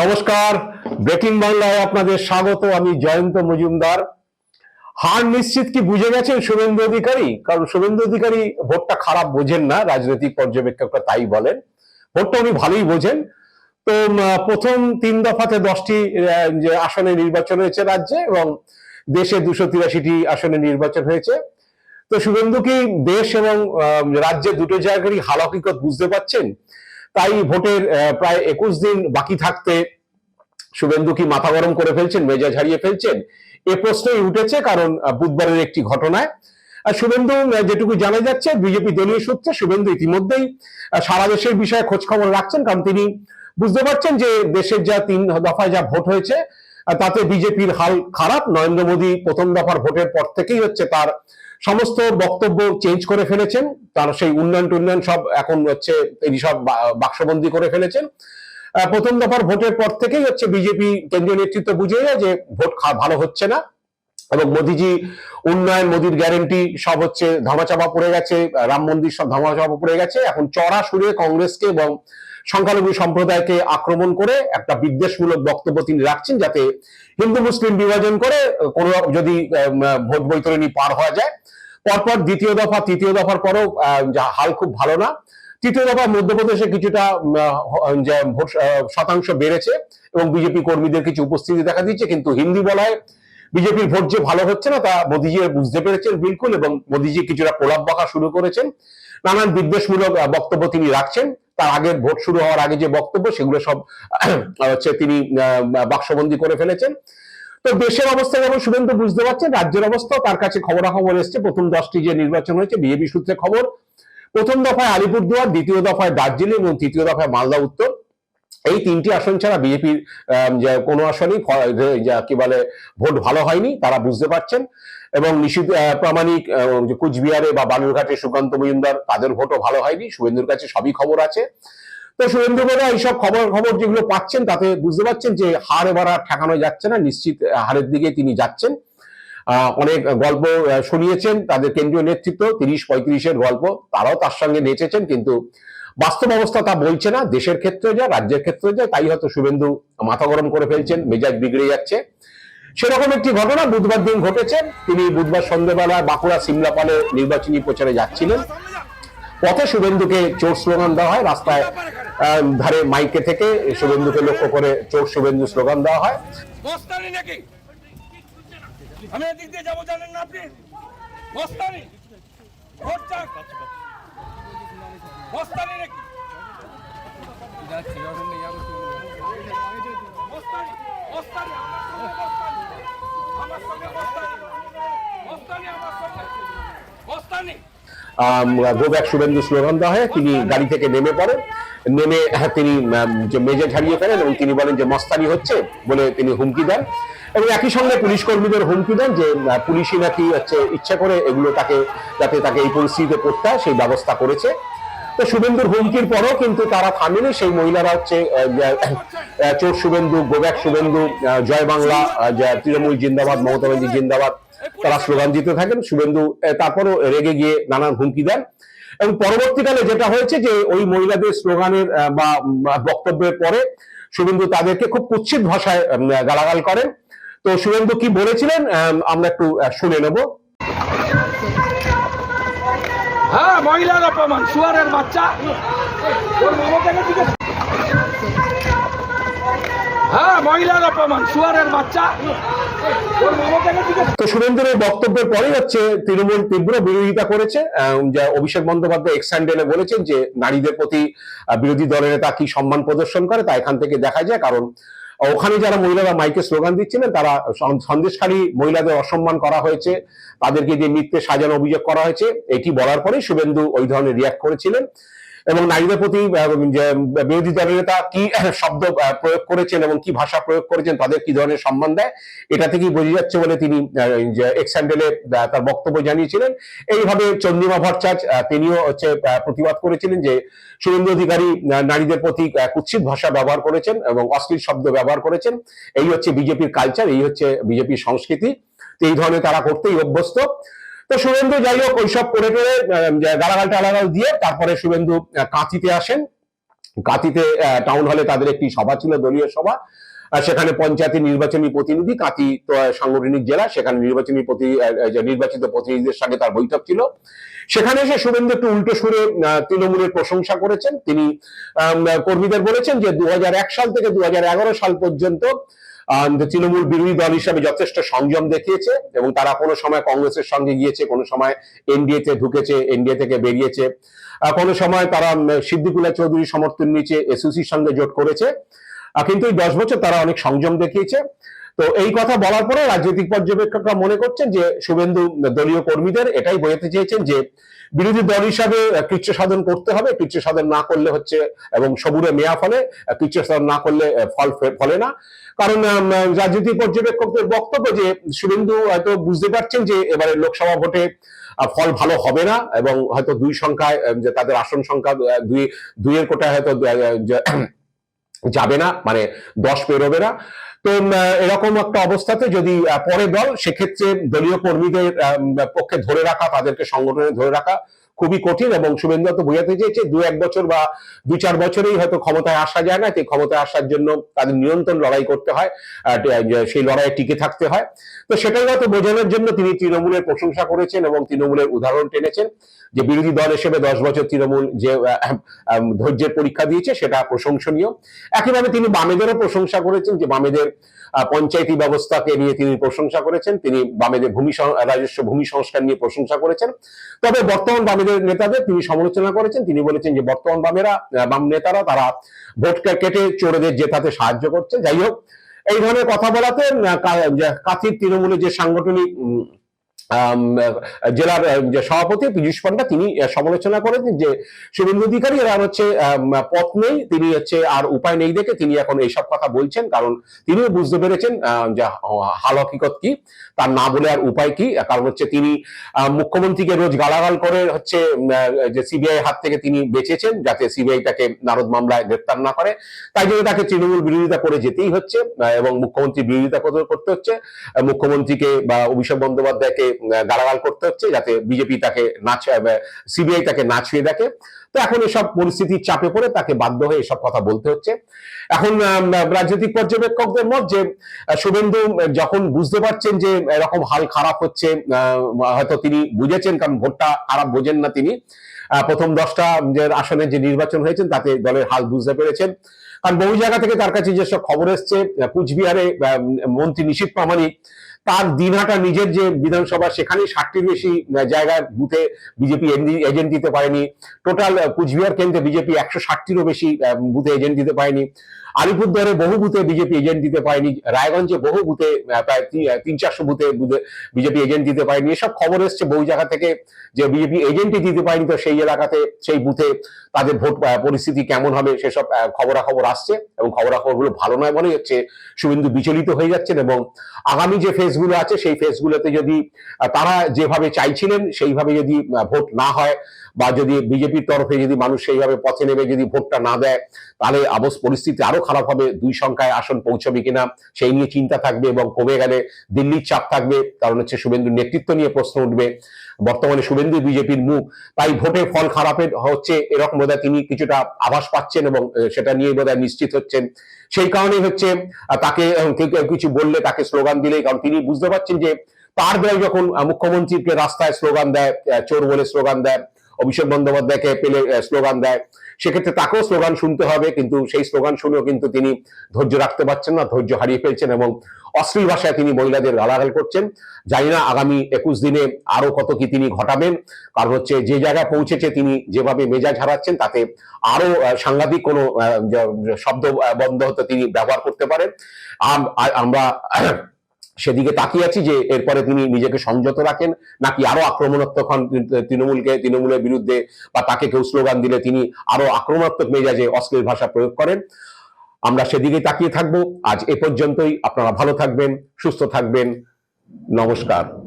নমস্কার, ব্রেকিং বাংলায় আপনাদের স্বাগত, আমি জয়ন্ত মজুমদার। হার নিশ্চিত কি বুঝে গেছেন শুভেন্দু অধিকারী? কারণ শুভেন্দু অধিকারী ভোটটা খারাপ বোঝেন না, রাজনৈতিক পর্যবেক্ষকরা তাই বলেন। ভোটটা উনি ভালোই বোঝেন। তো প্রথম তিন দফাতে দশটি আসনে নির্বাচন হয়েছে রাজ্যে এবং দেশে দুশো তিরাশিটি আসনে নির্বাচন হয়েছে। তো শুভেন্দু কি দেশ এবং রাজ্যে দুটো জায়গারই হাল হকিকত বুঝতে পারছেন? তাই ভোটের প্রায় একুশ দিন বাকি থাকতে শুভেন্দু কি মাথা গরম করে ফেলছেন মেজাজ হারিয়ে ফেলছেন? এ প্রশ্নই উঠেছে কারণ বুধবারের একটি ঘটনায়। শুভেন্দু যেটুকু জানা যাচ্ছে বিজেপি দলীয় সূত্রে শুভেন্দু ইতিমধ্যেই আহ, সারা দেশের বিষয়ে খোঁজ খবর রাখছেন কারণ তিনি বুঝতে পারছেন যে দেশের যা তিন দফায় যা ভোট হয়েছে তাতে বিজেপির হাল খারাপ। নরেন্দ্র মোদী প্রথম দফার ভোটের পর থেকেই হচ্ছে তার সমস্ত বক্তব্য চেঞ্জ করে ফেলেছেন, তার সেই উন্নয়ন টুন্নয়ন সব এখন হচ্ছে তিনি সব বাক্সবন্দি করে ফেলেছেন। প্রথম দফার ভোটের পর থেকেই হচ্ছে বিজেপি কেন্দ্রীয় নেতৃত্ব বুঝে যে ভোট ভালো হচ্ছে না এবং মোদিজি উন্নয়ন, মোদির গ্যারেন্টি সব হচ্ছে ধামাচাপা পড়ে গেছে, রাম মন্দির সব ধামাচাপা পড়ে গেছে। এখন চড়া সুরে কংগ্রেসকে এবং সংখ্যালঘু সম্প্রদায়কে আক্রমণ করে একটা বিদ্বেষমূলক বক্তব্য তিনি রাখছেন যাতে হিন্দু মুসলিম বিভাজন করে কোনো যদি ভোট বৈতরণী পার হওয়া যায়। পরপর দ্বিতীয় দফা, তৃতীয় দফার পরেও হাল খুব ভালো না। তৃতীয় দফা মধ্যপ্রদেশে কিছুটা শতাংশ বেড়েছে এবং বিজেপি কর্মীদের কিছু উপস্থিতি দেখা দিচ্ছে। কিন্তু হিন্দি বলায় বিজেপির ভোট যে ভালো হচ্ছে না, তা মোদিজি বুঝতে পেরেছেন বিলকুল এবং মোদিজি কিছুটা প্রলাপ বকা শুরু করেছেন। নানান বিদ্বেষমূলক বক্তব্য তিনি রাখছেন। তার আগে ভোট শুরু হওয়ার আগে যে বক্তব্য, সেগুলো সব হচ্ছে তিনি বাক্সবন্দি করে ফেলেছেন। তো দেশের অবস্থা যেমন শুভেন্দু বুঝতে পারছেন? রাজ্যের অবস্থা তার কাছে খবরাখবর এসছে। প্রথম দশটি যে নির্বাচন হয়েছে বিজেপি সূত্রে খবর, প্রথম দফায় আলিপুরদুয়ার, দ্বিতীয় দফায় দার্জিলিং এবং তৃতীয় দফায় মালদা উত্তর। এই তিনটি আসন ছাড়া বিজেপির কোনো আসনই কি বলে ভোট ভালো হয়নি তারা বুঝতে পারছেন। এবং আহ, প্রামাণিক কুচবিহারে বা বালুরঘাটে সুকান্ত মজুমদার তাদের ভোটও ভালো হয়নি। শুভেন্দুর কাছে সবই খবর আছে। তো শুভেন্দু বোধহয় এইসব খবর খবর যেগুলো পাচ্ছেন তাতে বুঝতে পারছেন যে হার এবার আর ঠেকানো যাচ্ছে না নিশ্চিত হারের দিকে তিনি যাচ্ছেন। অনেক গল্প শুনিয়েছেন তাদের কেন্দ্রীয় নেতৃত্ব তিরিশ পঁয়ত্রিশের গল্প তারাও তার সঙ্গে নেচেছেন কিন্তু বাস্তব অবস্থা তা বলছে না, দেশের ক্ষেত্রে যা, রাজ্যের ক্ষেত্রে যা, তাই হয়তো শুভেন্দু মাথা গরম করে ফেলছেন, মেজাজ বিগড়ে যাচ্ছে। সেরকম একটি ঘটনা বুধবার দিন ঘটেছে। তিনি বুধবার সন্ধ্যেবেলা বাঁকুড়া সিমলাপালে নির্বাচনী প্রচারে যাচ্ছিলেন। পথে শুভেন্দুকে চোর স্লোগান দেওয়া হয়, রাস্তায় ধারে মাইকে থেকে শুভেন্দুকে লক্ষ্য করে চোর শুভেন্দু স্লোগান দেওয়া হয়। আমি এদিক দিয়ে যাব জানেন না আপনি? মস্তানি নাকি? শুভেন্দু স্লোগান দেওয়া হয় তিনি গাড়ি থেকে নেমে পড়েন। নেমে হ্যাঁ, তিনি যে মেজে ঝাড়িয়ে ফেলেন এবং তিনি বলেন যে মস্তানি হচ্ছে বলে তিনি হুমকি দেন। এবং একই সঙ্গে পুলিশ কর্মীদের হুমকি দেন যে পুলিশই নাকি হচ্ছে ইচ্ছা করে এগুলো তাকে যাতে তাকে এই পরিস্থিতিতে পড়তে সেই ব্যবস্থা করেছে। তো শুভেন্দুর হুমকির পরও কিন্তু তারা থামেনি। সেই মহিলারা হচ্ছে চোর শুভেন্দু, গোব্যাক শুভেন্দু জয় বাংলা তৃণমূল জিন্দাবাদ, মমতা ব্যানার্জি জিন্দাবাদ, তারা স্লোগান দিতে থাকেন। শুভেন্দু তারপরও রেগে গিয়ে নানান হুমকি দেন। এবং পরবর্তীকালে যেটা হয়েছে যে ওই মহিলাদের স্লোগানের বা বক্তব্যের পরে শুভেন্দু তাদেরকে খুব কুৎসিত ভাষায় গালাগাল করেন। তো শুভেন্দু কি বলেছিলেন? আমরা একটু শুনে নেব। মহিলার অপমান, শুয়ারের বাচ্চা। হ্যাঁ বক্তব্যের হচ্ছে তৃণমূল তীব্র বিরোধিতা করেছে অভিষেক বন্দ্যোপাধ্যায় বলেছেন যে নারীদের প্রতি বিরোধী দলের নেতা কি সম্মান প্রদর্শন করে তা এখান থেকে দেখা যায়, কারণ ওখানে যারা মহিলারা মাইকে স্লোগান দিচ্ছিলেন, তারা সন্দেশকারী মহিলাদের অসম্মান করা হয়েছে। তাদেরকে যে মিথ্যে সাজানো অভিযোগ করা হয়েছে, এটি বলার পরেই শুভেন্দু ওই ধরনের রিয়াক্ট করেছিলেন। এবং নারীদের প্রতি বিরোধী দলের নেতা কি শব্দ প্রয়োগ করেছেন এবং কি ভাষা প্রয়োগ করেছেন, তাদের কি ধরনের সম্মান দেয়, এটা থেকেই বোঝা যাচ্ছে বলে তিনি এক্স তার বক্তব্য জানিয়েছিলেন। এইভাবে চন্দ্রিমা ভট্টাচার্য তিনিও হচ্ছে প্রতিবাদ করেছিলেন যে সুরেন্দ্র অধিকারী নারীদের প্রতি কুৎসিত ভাষা ব্যবহার করেছেন এবং অশ্লীল শব্দ ব্যবহার করেছেন। এই হচ্ছে বিজেপির কালচার এই হচ্ছে বিজেপির সংস্কৃতি। এই ধরনের তারা করতেই অভ্যস্ত। তো শুভেন্দু যাই হোক ওইসব করে আহ, গালাগাল টালাগাল দিয়ে তারপরে শুভেন্দু কাঁথিতে আসেন। কাঁথিতে টাউন হলে তাদের একটি সভা ছিল দলীয় সভা। সেখানে পঞ্চায়েতের নির্বাচনী প্রতিনিধি কাঁথি সাংগঠনিক জেলা সেখানে নির্বাচনী প্রতি নির্বাচিত প্রতিনিধিদের সঙ্গে তার বৈঠক ছিল। সেখানে এসে শুভেন্দু একটু উল্টো সুরে তৃণমূলের প্রশংসা করেছেন। তিনি কর্মীদের বলেছেন যে দু হাজার এক সাল থেকে দু হাজার এগারো সাল পর্যন্ত তৃণমূল বিরোধী দল হিসাবে যথেষ্ট সংযম দেখিয়েছে এবং তারা কোনো সময় কংগ্রেসের সঙ্গে গিয়েছে, কোনো সময় এনডিএ তে ঢুকেছে, এনডিএ থেকে বেরিয়েছে। কোনো সময় তারা সিদ্দিকুল্লাহ চৌধুরী সমর্থন নিচে এসইসির সঙ্গে জোট করেছে। কিন্তু এই দশ বছর তারা অনেক সংযম দেখিয়েছে। তো এই কথা বলার পরে রাজনৈতিক পর্যবেক্ষকরা মনে করছেন যে শুভেন্দু দলীয় কর্মীদের এটাই বোঝাতে চেয়েছেন যে বিরোধী দল হিসাবে কৃচ্ছ সাধন করতে হবে কৃচ্ছ সাধন না করলে হচ্ছে এবং সবুরে মেয়া ফলে কৃচ্ছ সাধন না করলে ফল ফলে না। কারণ রাজনৈতিক পর্যবেক্ষকদের বক্তব্য যে শুভেন্দু হয়তো বুঝতে পারছেন যে এবারে লোকসভা ভোটে ফল ভালো হবে না এবং হয়তো দুই সংখ্যায় যে তাদের আসন সংখ্যা দুই, দুইয়ের কোটায় হয়তো যাবে না মানে দশ পেরোবে না। তো এরকম একটা অবস্থাতে যদি পরে দল, সেক্ষেত্রে দলীয় কর্মীদের পক্ষে ধরে রাখা, তাদেরকে সংগঠনে ধরে রাখা খুবই কঠিন এবং শুভেন্দু তো বোঝাতে চেয়েছে, দু এক বছর বা দু চার বছরেই হয়তো ক্ষমতায় আসা যায় না, সেই ক্ষমতায় আসার জন্য তাদের নিরন্তর লড়াই করতে হয় সেই লড়াইয়ে টিকে থাকতে হয়। তো সেটাই হয়তো বোঝানোর জন্য তিনি তৃণমূলের প্রশংসা করেছেন এবং তৃণমূলের উদাহরণ টেনেছেন, যে বিরোধী দল হিসেবে দশ বছর তৃণমূল যে ধৈর্যের পরীক্ষা দিয়েছে, সেটা প্রশংসনীয়। একইভাবে তিনি বামেদেরও প্রশংসা করেছেন, যে বামেদের পঞ্চায়েতি ব্যবস্থাকে নিয়ে তিনি প্রশংসা করেছেন, তিনি বামেদের ভূমি রাজস্ব ভূমি সংস্কার নিয়ে প্রশংসা করেছেন। তবে বর্তমান বামেদের নেতাদের তিনি সমালোচনা করেছেন। তিনি বলেছেন যে বর্তমান বামেরা বাম নেতারা তারা ভোটকে কেটে চোরেদের জেতাতে সাহায্য করছে। যাই হোক এই ধরনের কথা বলাতে আহ, কা- যে তৃণমূলের যে সাংগঠনিক জেলার যে সভাপতি পীযুষ পান্ডা, তিনি সমালোচনা করেছেন যে শুভেন্দু অধিকারী আর হচ্ছে পথ নেই, তিনি হচ্ছে আর উপায় নেই দেখে তিনি এখন এইসব কথা বলছেন, কারণ তিনিও বুঝতে পেরেছেন যে হাল হকিকত কি, তার না বলে আর উপায় কি, কারণ হচ্ছে তিনি মুখ্যমন্ত্রীকে রোজ গালাগাল করে হচ্ছে যে সিবিআই হাত থেকে তিনি বেঁচেছেন, যাতে সিবিআই তাকে নারদ মামলায় গ্রেপ্তার না করে, তাই জন্য তাকে তৃণমূল বিরোধিতা করে যেতেই হচ্ছে এবং মুখ্যমন্ত্রী বিরোধিতা করতে- হচ্ছে মুখ্যমন্ত্রীকে বা অভিষেক বন্দ্যোপাধ্যায়কে গালাগাল করতে হচ্ছে যাতে বিজেপি তাকে না সিবিআই তাকে না ছুঁয়ে দেখে। তো এখন এসব পরিস্থিতির চাপে পড়ে তাকে বাধ্য হয়ে এসব কথা বলতে হচ্ছে। এখন রাজনৈতিক পর্যবেক্ষকদের মত যে শুভেন্দু যখন বুঝতে পারছেন যে এরকম হাল খারাপ হচ্ছে হয়তো তিনি বুঝেছেন, কারণ ভোটটা খারাপ বোঝেন না তিনি। প্রথম দশটা যে আসনে যে নির্বাচন হয়েছেন, তাতে দলের হাল বুঝতে পেরেছেন। কারণ বহু জায়গা থেকে তার কাছে যেসব খবর এসছে কুচবিহারে মন্ত্রী নিশীত প্রামাণিক তার দিনহাটা নিজের যে বিধানসভা সেখানে ষাটটির বেশি জায়গায় বুথে বিজেপি এজেন্ট দিতে পারেনি। টোটাল কুচবিহার কেন্দ্রে বিজেপি একশো ষাটটিরও বেশি বুথে এজেন্ট দিতে পারেনি। আলিপুরদুয়ারে বহু বুথে বিজেপি এজেন্ট দিতে পারেনি, রায়গঞ্জে বহু বুথে প্রায় তিন চারশো বুথে বিজেপি এজেন্ট দিতে পারেনি। এসব খবর এসছে বহু জায়গা থেকে যে বিজেপি এজেন্টই দিতে পারেনি, তো সেই এলাকাতে, সেই বুথে তাদের ভোট পরিস্থিতি কেমন হবে সেসব খবরাখবর আসছে এবং খবরাখবরগুলো ভালো নয় বলেই হচ্ছে শুভেন্দু বিচলিত হয়ে যাচ্ছেন এবং আগামী যে ফেজগুলো আছে সেই ফেজগুলোতে যদি তারা যেভাবে চাইছিলেন সেইভাবে যদি ভোট না হয় বা যদি বিজেপির তরফে যদি মানুষ সেইভাবে পথে নেমে যদি ভোটটা না দেয়, তাহলে আবশ পরিস্থিতি আরও খারাপ হবে। দুই সংখ্যায় আসন পৌঁছবে কিনা, সেই নিয়ে চিন্তা থাকবে এবং কমে গেলে দিল্লির চাপ থাকবে। কারণ হচ্ছে শুভেন্দুর নেতৃত্ব নিয়ে প্রশ্ন উঠবে। বর্তমানে শুভেন্দু বিজেপির মুখ, তাই ভোটে ফল খারাপের হচ্ছে এরকম বোধহয় তিনি কিছুটা আভাস পাচ্ছেন এবং সেটা নিয়ে বোধহয় নিশ্চিত হচ্ছেন। সেই কারণেই হচ্ছে তাকে কিছু বললে তাকে স্লোগান দিলে কারণ তিনি বুঝতে পারছেন যে তার দল যখন মুখ্যমন্ত্রীকে রাস্তায় স্লোগান দেয় চোর বলে স্লোগান দেয় অভিষেক বন্দ্যোপাধ্যায়কে পেলে স্লোগান দেয়। সেক্ষেত্রে তাকেও স্লোগান শুনতে হবে, কিন্তু সেই স্লোগান শুনেও কিন্তু তিনি ধৈর্য রাখতে পারছেন না, ধৈর্য হারিয়ে ফেলছেন এবং অশ্লীল ভাষায় তিনি মহিলাদের গালাগাল করছেন। জানি না আগামী একুশ দিনে আরও কত কি তিনি ঘটাবেন। কারণ হচ্ছে যে জায়গায় পৌঁছেছে তিনি যেভাবে মেজাজ হারাচ্ছেন, তাতে আরও সাংঘাতিক কোনো শব্দ বন্ধ হতে তিনি ব্যবহার করতে পারেন। আমরা সেদিকে তাকিয়ে আছি যে এরপরে তিনি নিজেকে সংযত রাখেন, নাকি আরও আক্রমণাত্মক হন তৃণমূলকে, তৃণমূলের বিরুদ্ধে, বা তাকে কেউ স্লোগান দিলে তিনি আরও আক্রমণাত্মক মেজাজে অশ্লীল ভাষা প্রয়োগ করেন। আমরা সেদিকে তাকিয়ে থাকব। আজ এ পর্যন্তই। আপনারা ভালো থাকবেন, সুস্থ থাকবেন। নমস্কার।